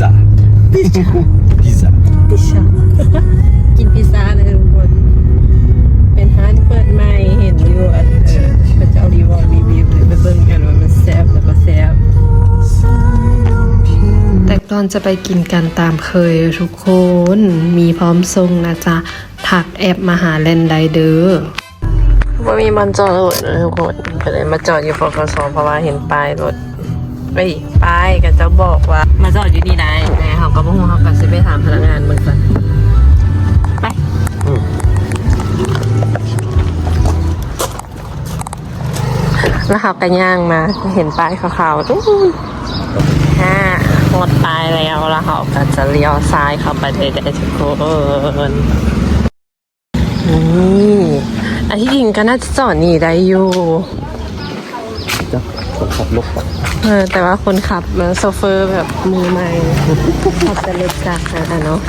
ซ่าพิซซ่าพิซซ่าพิซซ่ากินพิซซ่าเลยทุกคนเป็นร้านเปิดใหม่เห็นอยู่อะเออพระเจ้ารีวอรีวิวเลยไปเบิ่งกันว่ามันแซ่บแล้วก็แซ่บแต่ตอนจะไปกินกันตามเคยทุกคนมีพร้อมทรงนะจ๊ะถักแอปมาหาเลนไดเดอร์ว่ามีมันจอดรถนะทุกคนก็เลยมาจอดอยู่ปกสเพราะว่าเห็นป้ายรถ เอ้ยป้ายก็จะบอกว่า มาจอดอยู่นี่ได้แม่เขาก็บอกว่าเขาก็จะไปถามพนักงานเหมือนกันไปแล้วเขาก็ย่างมาเห็นป้ายขาวๆตู้นห้าหมดป้ายแล้วแล้วเขาก็จะเลี้ยวซ้ายเข้าไปเลยได้ทุกคนนี่อันที่จริงก็น่าจะจอดนี่ได้อยู่ คนขับรถปะเออแต่ว่าคนขับมันโซเฟอร์แบบมือใหม่ขับจะเล็กจักนะเนาะ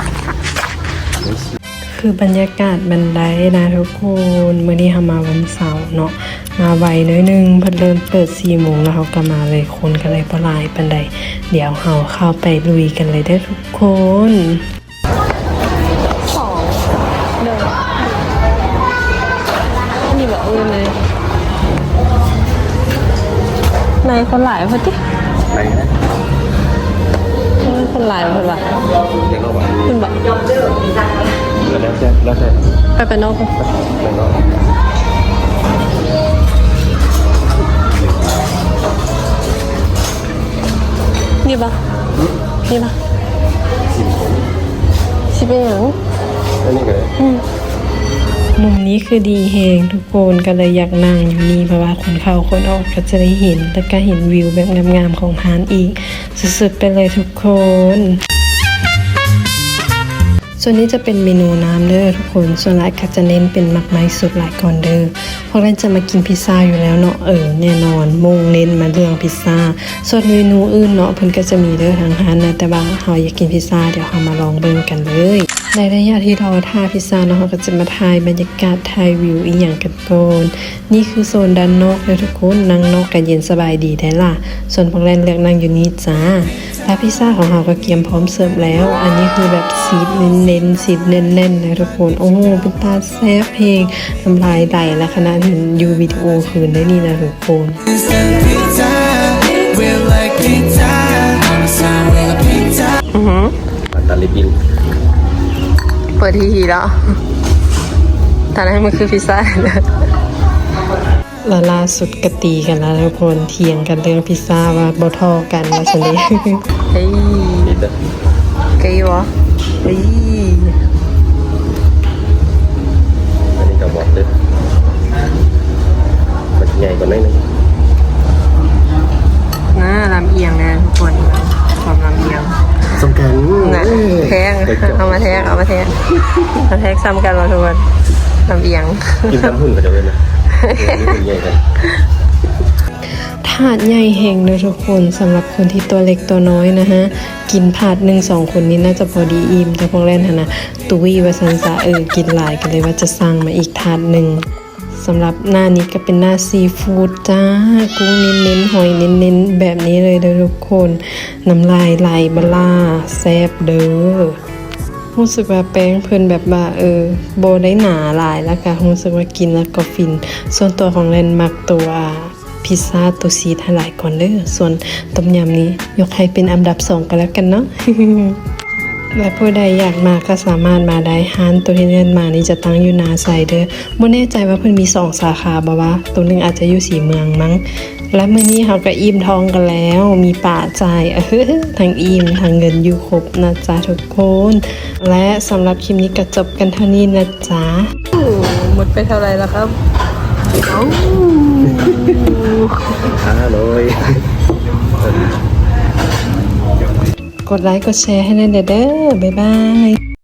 คือบรรยากาศบันไดนะทุกคนเมื่อนี้เรามาวันเสาร์เนาะมาไวน้อยหนึงเพิ่นเริ่มเปิดสี่โมงแล้วเขาก็มาเลยคนก็เลยปลายบันได เดี๋ยวเราเข้าไปลุยกันเลยได้อทุกคนสองเดินนี่แบบเออเลย นายคนหลายพอดิไหนนะคนหลายคนละเดี๋ยวเราบอกคุณบอกแล้วแต่แล้วแต่ไปไปนอกกันแล้วก็นี่ปะนี่ปะสิบคนสิเป็นอย่างอันนี้ก็ได้ มุมนี้คือดีเฮงทุกคนก็เลยอยากนั่งอยู่นี่เพราะว่าคนเข้าคนออกก็จะได้เห็น แล้วก็เห็นวิวแบบงามๆของฮานอีก สุดๆไปเลยทุกคน ส่วนนี้จะเป็นเมนูน้ำเด้อทุกคน ส่วนหลายก็จะเน้นเป็นมักไม้สุดหลายก่อนเด้อเพราะเราจะมากินพิซซ่าอยู่แล้วเนาะเออแน่นอนมุ่งเน้นมาเรื่องพิซซ่า ส่วนเมนูอื่นเนาะเพิ่นก็จะมีเด้อทางร้านนะแต่ว่าเฮาอยากกินพิซซ่าเดี๋ยวเฮามาลองเบิ่งกันเลย ในระยะที่รอท่าพิซซ่าเนาะเราก็จะมาถ่ายบรรยากาศถ่ายวิวอีกอย่างกันก่อนนี่คือโซนด้านนอกเลยทุกคนนั่งนอกกันเย็นสบายดีได้ล่ะ ส่วนพวกแรนเลือกนั่งอยู่นี่จ้าและพิซซ่าของเราก็เตรียมพร้อมเสิร์ฟแล้ว อันนี้คือแบบซีดเน้นๆซีดแน่นๆเลยทุกคนโอ้โหเป็นตาแซ่บเพลงน้ำลายไหลและขณะเห็นยูวิดีโอคืนได้นี่นะทุกคน pizza. We like pizza. On the side with a pizza. อันตาลิบิน เปิดทีทีแล้วตอนนั้นมันคือพิซซ่านะแล้วล่าสุดกตีกันแล้วทุกคนเถียงกันเรื่องพิซซ่าว่าบ่ทอกันว่าสันนี้เฮ้ยนี่เด้อไกลวะเฮ้ย แทงเอามาแทงเอามาแทงเอาแทงซ้ำกันมาทุกคนลำเอียงกินน้ำหุ่นก็จะเป็นนะนี่เป็นใหญ่กันถาดใหญ่แห่งเลยทุกคนสำหรับคนที่ตัวเล็กตัวน้อยนะฮะ กินถาดหนึ่งสองคนนี้น่าจะพอดีอิ่มแต่พวกแรนนะนะตุวีวาสันสาเออกินหลายกันเลยว่าจะสั่งมาอีกถาดหนึ่งสำหรับหน้านี้ก็เป็นหน้าซีฟู้ดจ้ากุ้งเน้นๆหอยเน้นๆแบบนี้เลยเด้อทุกคนน้ำลายไหลบลาแซบเด้อ รู้สึกว่าแป้งเพิ่นแบบว่าเออโบได้หนาหลายแล้วก็รู้สึกว่ากินแล้วก็ฟิน ส่วนตัวของเลนมักตัวพิซซ่าตัวซีทหลายก่อนเด้อส่วนต้มยำนี้ ยกให้เป็นอันดับสองกันแล้วกันเนาะและผู้ใดอยากมาก็สามารถมาได้ฮานตัวที่เล่นมานี่จะตั้งอยู่นาไซเดอร์บ่แน่ใจว่าเพิ่นมีสองสาขาบ่วะตัวหนึงอาจจะอยู่สีเมืองมั้ง และมื้อนี้เขาก็อิ่มท้องกันแล้ว มีป่าจ่ายเออทั้งอิ่มทั้งเงินอยู่ครบนะจ๊ะทุกคน และสำหรับคลิปนี้ก็จบกันเท่านี้นะจ๊ะหมดไปเท่าไหร่แล้วครับห้าร้อยกดไลค์กดแชร์ให้แน่เด้อบ๊ายบาย